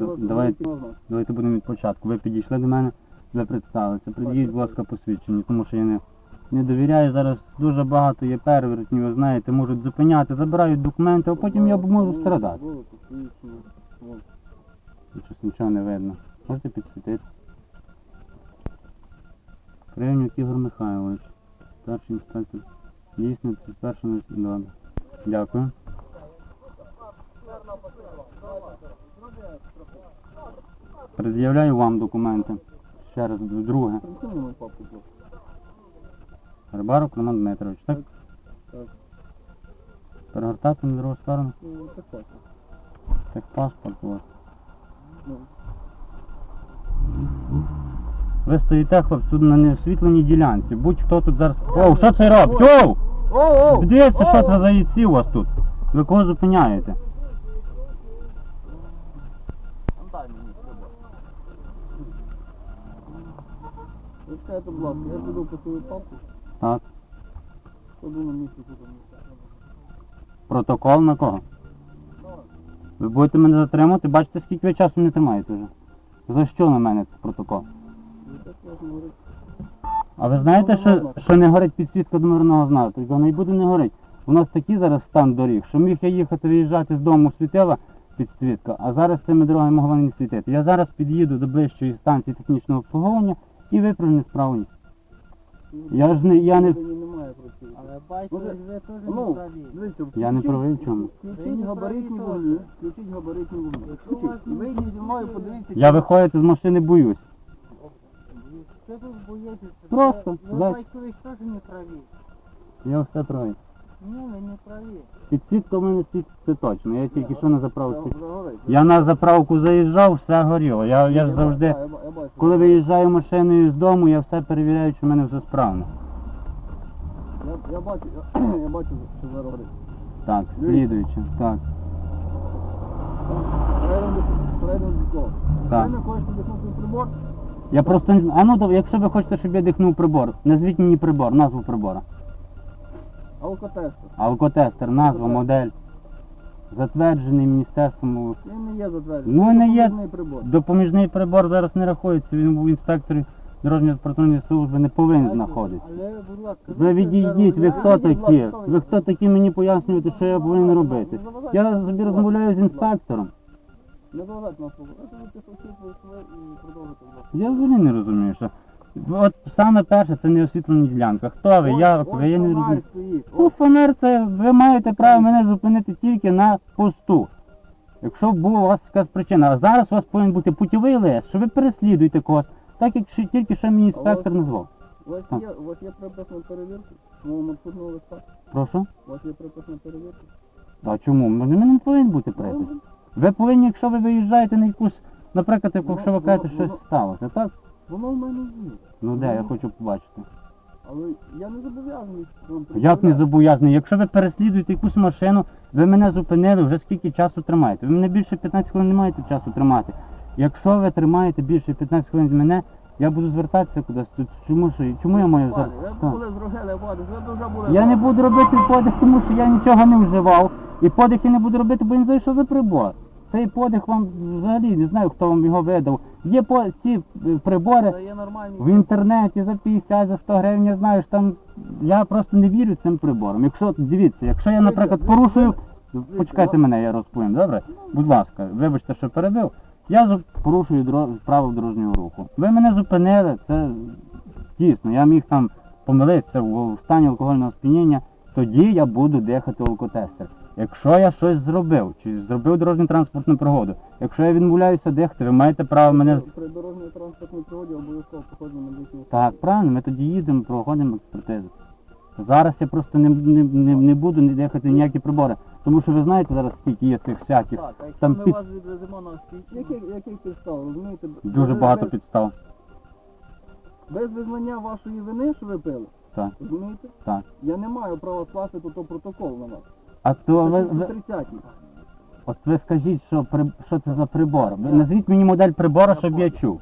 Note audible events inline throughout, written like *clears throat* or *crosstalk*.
Давайте, давайте будемо від початку. Ви підійшли до мене, ви представилися. Придіть, будь ласка, посвідчення, тому що я не, не довіряю. Зараз дуже багато є перевертнів, ви знаєте, можуть зупиняти, забирають документи, а потім я можу страдати. Щось нічого не видно. Можете підсвітити? Кривнюк Ігор Михайлович. Старший інспектор. Дійсно, це перший Добре. Дякую. Пред'являю вам документи. Ще раз, друге. Рибарок Роман Дмитрович, так? Так. Перегортати на другу сторону. Ну, так точно. Так паспорт у вас. Ну, Ви стоїте, хлопці, тут на неосвітленій ділянці. Будь-хто тут зараз... Оу, що це робить? Оу! О, о! Дивіться, що це за яйці у вас тут? Ви кого зупиняєте? Ви чекайте, будь ласка, я піду по папку, Так. на тут. Протокол на кого? Ви будете мене затримати, бачите, скільки ви часу не тримаєте вже. За що на мене цей протокол? Так говорити. А ви знаєте, що, що не горить підсвітка номерного знаку? Тобто вона і буде не горить. У нас такий зараз стан доріг, що міг я їхати виїжджати з дому світила підсвітка, а зараз цими дорогами могла не світити. Я зараз під'їду до ближчої станції технічного обслуговування і виправлю несправність. Я ж не, я не... Але бачите, Ну, ви теж Ну, не праві. дивіться, Я не включіть- правий в чому. Включіть габаритні вогні, включіть габаритні вогні. Включіть, і вийдіть зі мною, подивіться. Я виходити з машини боюсь. Що ви боїтеся? Просто, Ви, ви теж не праві. Я все правий. Ні, ви не праві. Підсвітка в мене світить це точно. Я тільки що на заправці. Вже. Я на заправку заїжджав, все горіло. Я, я ж завжди, коли виїжджаю машиною з дому, я все перевіряю, чи в мене все справно. Я, я бачу, я, *clears throat* я бачу, що зараз горить. Так, слідуючи. Так, Перейдемо до перейдемо до цього. так. Ви не хочете дихнути прибор? Я просто не знаю. А ну дав- якщо ви хочете, щоб я дихнув прибор, назвіть мені прибор, назву прибора. Алкотестер. Алкотестер, назва, модель. Затверджений міністерством. Він не є затверджений. Ну, не є. допоміжний прибор. Допоміжний прибор зараз не рахується, він був інспекторі дорожньої патрульної служби не повинен знаходитися. Але, будь ласка, Ви відійдіть, ви хто такі? Ви хто такі мені пояснюєте, що я повинен робити? Я собі розмовляю з інспектором. Не заважайте сіли і продовжуйте. Я взагалі не розумію, що. От саме перше це не освітлена ділянка. Хто ви? Я, я не розумію. Ну, фонар це ви маєте право мене зупинити тільки на посту. Якщо була у вас якась причина. А зараз у вас повинен бути путєвий лист, що ви переслідуєте когось, так як що, тільки що мені інспектор назвав. У вас є, у вас є припис на перевірку? Мого маршрутного листа? Прошу? У вас є припис на перевірку? А чому? Мене не повинен бути припис. Ви повинні, якщо ви виїжджаєте на якусь, наприклад, якщо ви кажете, щось сталося, так? Воно в мене є. Ну де, я хочу побачити. Але я не зобов'язаний вам Як не зобов'язаний? Якщо ви переслідуєте якусь машину, ви мене зупинили, вже скільки часу тримаєте? Ви мене більше 15 хвилин не маєте часу тримати. Якщо ви тримаєте більше 15 хвилин з мене, я буду звертатися кудись. Тут Чому що? Чому я маю зараз? Я не буду робити подих, тому що я нічого не вживав. І подих я не буду робити, бо я не знаю, що за прибор. Цей подих вам взагалі не знаю, хто вам його видав. Є по ці е, прибори є нормальні... в інтернеті за 50, за 100 гривень, я знаю, що там я просто не вірю цим приборам. Якщо дивіться, якщо я, наприклад, порушую, почекайте мене, я розповім, добре? Будь ласка, вибачте, що перебив. Я порушую дро- правил дорожнього руху. Ви мене зупинили, це дійсно, я міг там помилитися в стані алкогольного сп'яніння, тоді я буду дихати алкотестер. Якщо я щось зробив, чи зробив дорожню транспортну пригоду, якщо я відмовляюся дихати, ви маєте право мене При дорожньої транспортній пригоді обов'язково проходимо медичну Так, правильно, ми тоді їдемо, проходимо експертизу. Зараз я просто не, не, не, не буду не дихати ніякі прибори. Тому що ви знаєте зараз скільки є цих всяких. Так, якщо Там ми під- вас відвеземо на освітлення... Яких, яких підстав, розумієте? Дуже Без- багато без, підстав. Без визнання вашої вини, що ви пили, Так, розумієте? так. Я не маю права скласти тут протокол на вас. А то ви, ви 30 от ви скажіть, що при, що це за прибор. Ви назвіть мені модель прибора, щоб я чув.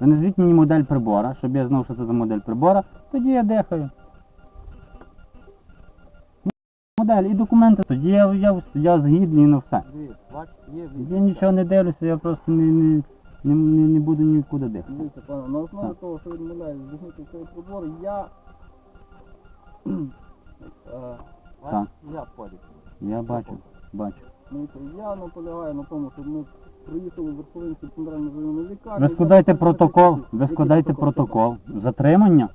Ви назвіть мені модель прибора, щоб я знав, що це за модель прибора, тоді я дихаю. Модель і документи. Тоді я, я, я згідний на все. Я нічого не дивлюся, я просто не, не, не, не, не буду нікуди дихати. Дивіться, пане, на основі того, що відмовляю здійснити цей прибор, я... *clears throat* Е, Так. Я поряд. Я бачу, бачу. Дивіться, я наполягаю на тому, щоб ми приїхали в Верховинську центральну районну лікарню. Ви складайте протокол, Який ви складайте протокол? Затримання?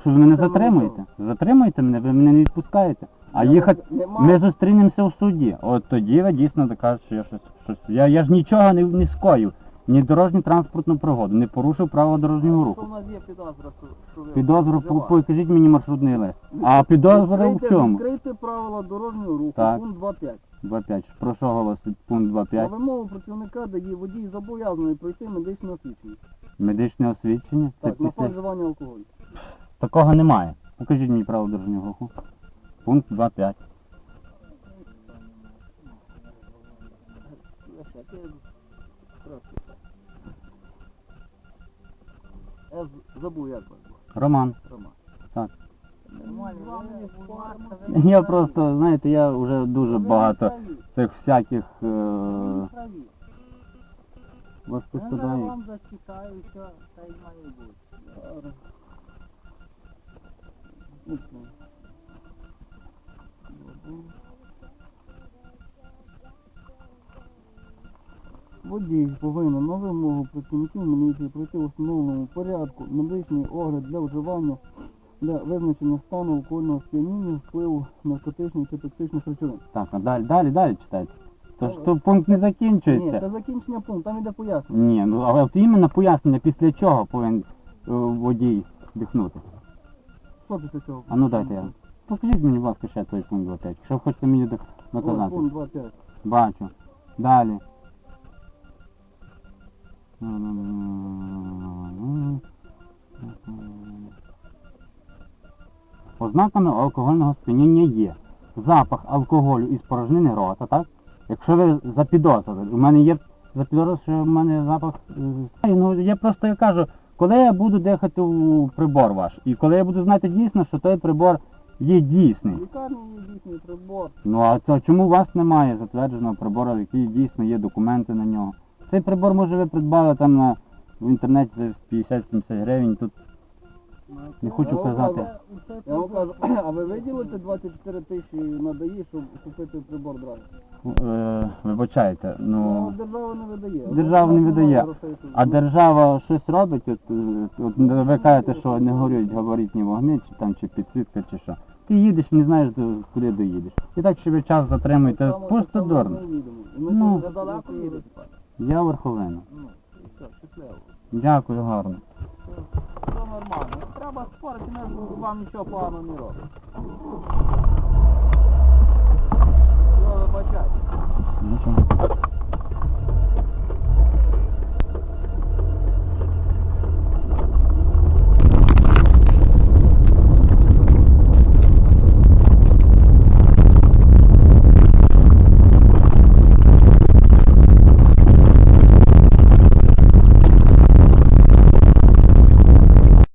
Що ви мене затримуєте? Затримуєте мене, ви мене не відпускаєте. А Я їхати. нема- Ми зустрінемося в суді. От тоді ви дійсно докажете, що я щось. щось. Я, я ж нічого не, не скоїв. Ні дорожню транспортну пригоду, не порушив правила дорожнього руху. в нас є підозра, що, що ви Підозру, по- покажіть мені маршрутний лист. А підозра в Відкрийте- чому? Відкрийте правила дорожнього руху, Так. пункт 2.5. 2.5. Про що голосить пункт На 2.5? вимогу працівника дає водій зобов'язаний пройти медичне освідчення. Медичне освідчення. Це Так, на після... факт вживання алкоголю. Такого немає. Покажіть мені правила дорожнього руху. Пункт 2.5. Я забув, як вас звати. Роман. Роман. Не Я просто, знаєте, я вже дуже багато праві. цих всяких е, вас Я вам зачитаю, що та й має бути. Водій повинен на вимогу працівників міліції пройти в встановленому порядку медичний огляд для вживання для визначення стану алкогольного сп'яніння, впливу наркотичних чи токсичних речовин. Так, а далі, далі, далі читайте. Тож тут пункт не закінчується. Ні, це закінчення пункту, там іде пояснення. Ні, ну але от іменно пояснення, після чого повинен е, водій дихнути. Що після цього? А ну дайте я. Покажіть мені, будь ласка, ще той пункт 2.5. Якщо хочете мені док- доказати. пункт 2.5. Бачу. Далі. Ознаками алкогольного сп'яніння є. Запах алкоголю із порожнини рота, так? Якщо ви запідозрили, у мене є запідозра, що в мене запах. е, Ну, я просто я кажу, коли я буду дихати у прибор ваш, і коли я буду знати дійсно, що той прибор є дійсний. Лікарні є дійсний прибор. Ну а це чому у вас немає затвердженого прибору, який дійсно є документи на нього? Цей прибор може ви придбали там на в інтернеті за 50-70 гривень. Тут не хочу казати. Я вам кажу, *clears throat* а ви виділите 24 тисячі надаї, щоб купити прибор драйв? Е, вибачайте, Ну, ну держава не видає. держава не видає. а держава щось робить, от, е, от ви кажете, що не горять габаритні вогни, чи там чи підсвітка, чи що. Ти їдеш, не знаєш, до- куди доїдеш. І так собі час затримуєте, просто дурно. І Ну. тут недалеко їдете? Я верховина. Ну, все, щасливо. Дякую, гарно. Все нормально. Не Треба спорити, ми вам нічого поганого не робимо. Все, вибачайте. Нічого.